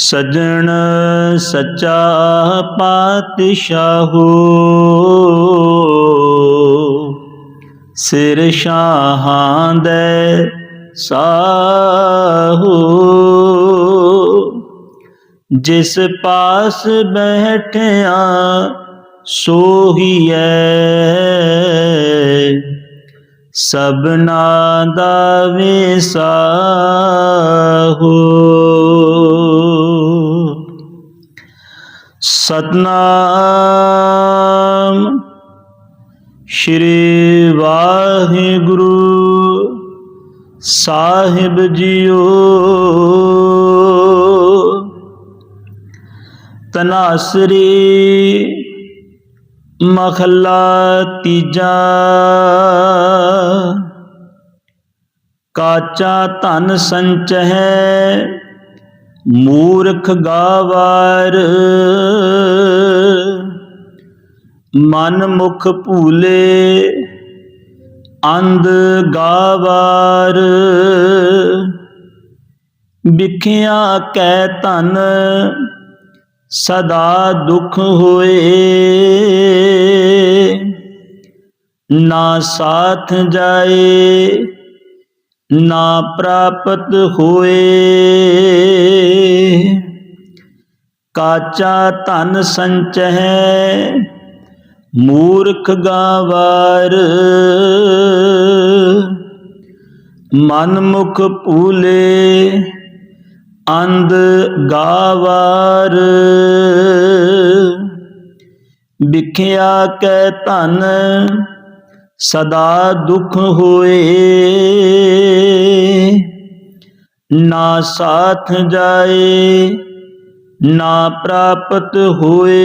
ਸਜਣ ਸੱਚਾ ਪਾਤਸ਼ਾਹੋ। ਸਿਰ ਸ਼ਾਹਾਂ ਦੇ ਸਾਹੋ। ਜਿਸ ਪਾਸ ਬੈਠਿਆ ਸੋਹੀਐ। ਸਭਨਾ ਦਾ ਵਿਸਾਹੋ ਸਤਨਾਮ। ਸ਼੍ਰੀ ਵਾਹਿਗੁਰੂ ਸਾਹਿਬ ਜੀਓ। ਤਨਾਸਰੀ ਮਖਲਾ ਤੀਜਾ। ਕਾਚਾ ਧਨ ਸੰਚ ਹੈ ਮੂਰਖ ਗਾਵਾਰ। ਮਨ ਮੁਖ ਭੂਲੇ, ਅੰਧ ਗਾਵਾਰ। ਵਿਖਿਆ ਕੈ ਧਨ, ਸਦਾ ਦੁਖ ਹੋਏ। ਨਾ ਸਾਥ ਜਾਏ ਨਾ ਪ੍ਰਾਪਤ ਹੋਏ। ਕਾਚਾ ਧਨ ਸੰਚਹਿ, ਮੂਰਖ ਗਾਵਾਰ। ਮਨ ਮੁਖ ਭੂਲੇ, ਅੰਧ ਗਾਵਾਰ। ਵਿਖਿਆ ਕੈ ਧਨ ਸਦਾ ਦੁਖ ਹੋਏ। ਨਾ ਸਾਥ ਜਾਏ, ਨਾ ਪ੍ਰਾਪਤ ਹੋਏ।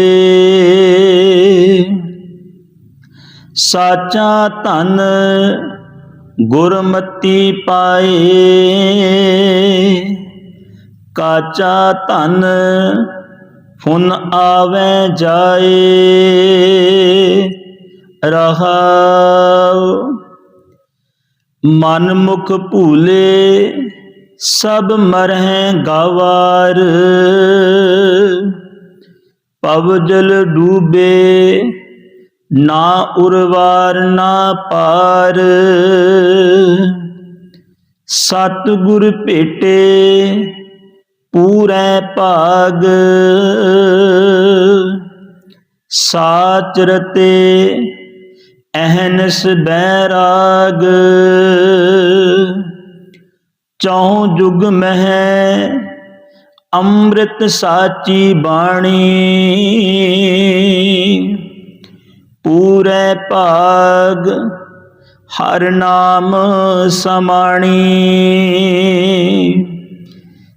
ਸਾਚਾ ਧਨ ਗੁਰਮਤੀ ਪਾਏ। ਕਾਚਾ ਧਨ ਫੁਨ ਆਵੇ ਜਾਏ। ਰਹਾਉ। ਮਨ ਮੁਖ ਭੂਲੇ, ਸਭ ਮਰਹਿ ਗਵਾਰ। ਪਵ ਜਲ ਡੂਬੇ, ਨਾ ਉਰਵਾਰ, ਨਾ ਪਾਰ। ਸਤ ਗੁਰ ਭੇਟੇ, ਪੂਰੈ ਭਾਗ। ਸਾਚ ਰਤੇ ਅਹਨਸ ਬੈਰਾਗ। ਚੌ ਜੁਗ ਮਹਿ, ਅੰਮ੍ਰਿਤ ਸਾਚੀ ਬਾਣੀ। ਪੂਰੇ ਭਾਗ, ਹਰ ਨਾਮ ਸਮਾਣੀ।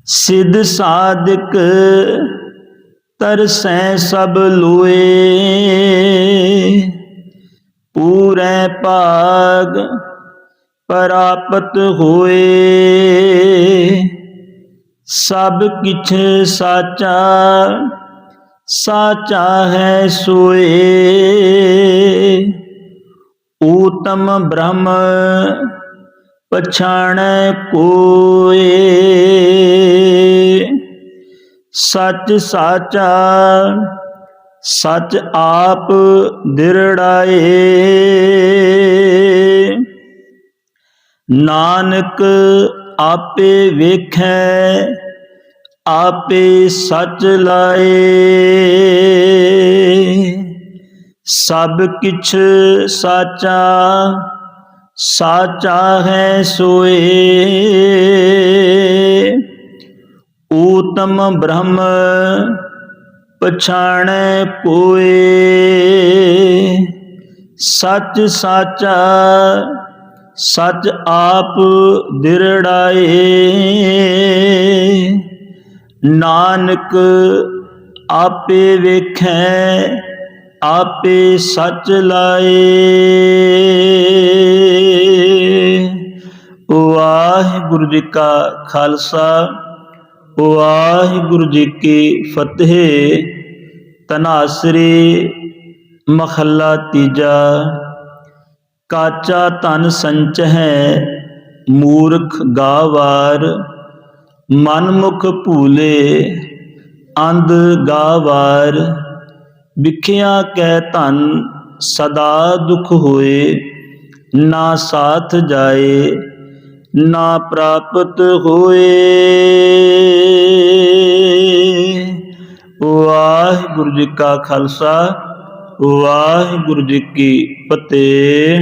ਸਿਧ ਸਾਧਕ, ਤਰਸੈ ਸਭ ਲੋਏ। ਪੂਰੇ ਭਾਗ ਪ੍ਰਾਪਤ ਹੋਏ। ਸਭ ਕਿਛ ਸਾਚਾ ਸਾਚਾ ਹੈ ਸੋਏ। ਊਤਮ ਬ੍ਰਹਮ ਪਛਾਣੈ ਕੋਏ। ਸੱਚ ਸਾਚਾ ਸੱਚ ਆਪ ਦਿਰੜਾਏ। ਨਾਨਕ ਆਪੇ ਵੇਖੈ, ਆਪੇ ਸੱਚ ਲਾਏ। ਸਭ ਕਿਛ ਸਾਚਾ ਸਾਚਾ ਹੈ ਸੋਏ। ਊਤਮ ਬ੍ਰਹਮ ਪਛਾਣੈ ਪੋਏ। ਸੱਚ ਸਾਚਾ, ਸੱਚ ਆਪ ਦਿਰੜਾਏ। ਨਾਨਕ ਆਪੇ ਵੇਖੈ, ਆਪੇ ਸੱਚ ਲਾਏ। ਵਾਹਿਗੁਰੂ ਜੀ ਕਾ ਖਾਲਸਾ। ਵਾਹਿਗੁਰੂ ਜੀ ਕੀ ਫਤਿਹ। ਤਨਾਸਰੇ ਮਖੱਲਾ ਤੀਜਾ। ਕਾਚਾ ਧਨ ਸੰਚ ਹੈ ਮੂਰਖ ਗਾਵਾਰ, ਮਨਮੁਖ ਭੂਲੇ ਅੰਧ ਗਾਵਾਰ। ਵਿਖਿਆ ਕੈ ਧਨ ਸਦਾ ਦੁਖ ਹੋਏ, ਨਾ ਸਾਥ ਜਾਏ ਨਾ ਪ੍ਰਾਪਤ ਹੋਏ। ਵਾਹਿਗੁਰੂ ਜੀ ਕਾ ਖਾਲਸਾ ਵਾਹਿਗੁਰੂ ਜੀ ਕੀ ਫਤਿਹ।